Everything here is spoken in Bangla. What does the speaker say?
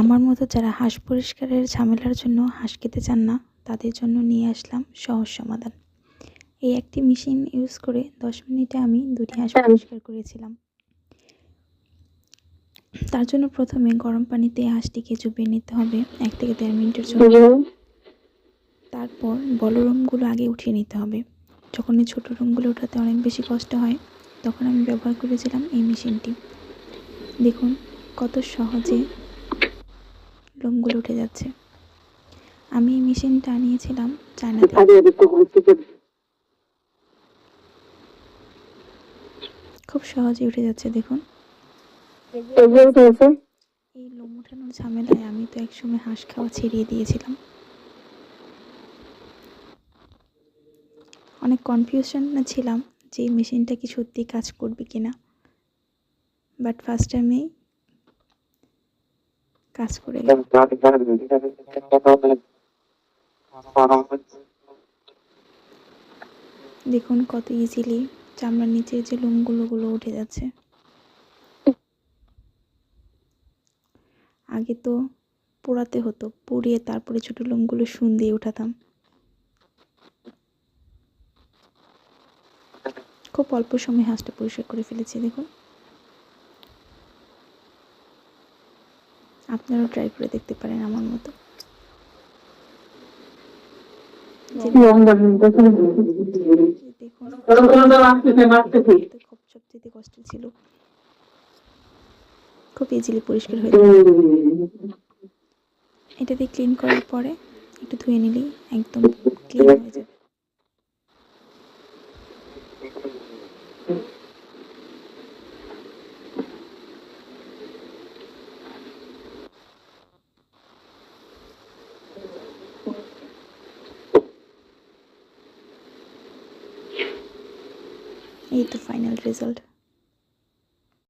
আমার মতো যারা হাঁস পরিষ্কারের ঝামেলার জন্য হাঁস খেতে চান না তাদের জন্য নিয়ে আসলাম সহজ সমাধান। এই একটি মেশিন ইউজ করে দশ মিনিটে আমি দুটি হাঁস পরিষ্কার করেছিলাম। তার জন্য প্রথমে গরম পানিতে হাঁসটিকে চুপিয়ে নিতে হবে এক থেকে দেড় মিনিটের জন্য। তারপর বড় রুমগুলো আগে উঠিয়ে নিতে হবে। যখন এই ছোটো রুমগুলো ওঠাতে অনেক বেশি কষ্ট হয় তখন আমি ব্যবহার করেছিলাম এই মেশিনটি। দেখুন কত সহজে লোমগুলো উঠে যাচ্ছে। আমি এই মেশিনটা নিয়েছিলাম চায়না খুব সহজে উঠে যাচ্ছে দেখুন। এই লোম ঝামেলায় আমি তো একসময় হাঁস খাওয়া ছেড়িয়ে দিয়েছিলাম। অনেক কনফিউশনে ছিলাম যে মেশিনটা কি সত্যি কাজ করবে কিনা। বাট ফার্স্ট টাইমেই কাজ করে। দেখুন কত ইজিলি চামড়ার নিচে যে লোমগুলো গুলো উঠে যাচ্ছে। আগে তো পোড়াতে হতো, পুড়িয়ে তারপরে ছোট লোমগুলো শুন দিয়ে উঠাতাম। খুব অল্প সময় হাঁসটা পরিষ্কার করে ফেলেছি, দেখুন। আপনারাও ট্রাই করে দেখতে পারেন আমার মতো। খুব সবচেয়ে কষ্ট ছিল। খুব ইজিলি পরিষ্কার হয়ে এটা দিয়ে ক্লিন করার পরে একটু ধুয়ে নিলেই একদম ক্লিন হয়ে যাবে। এই তো ফাইনাল রেজাল্ট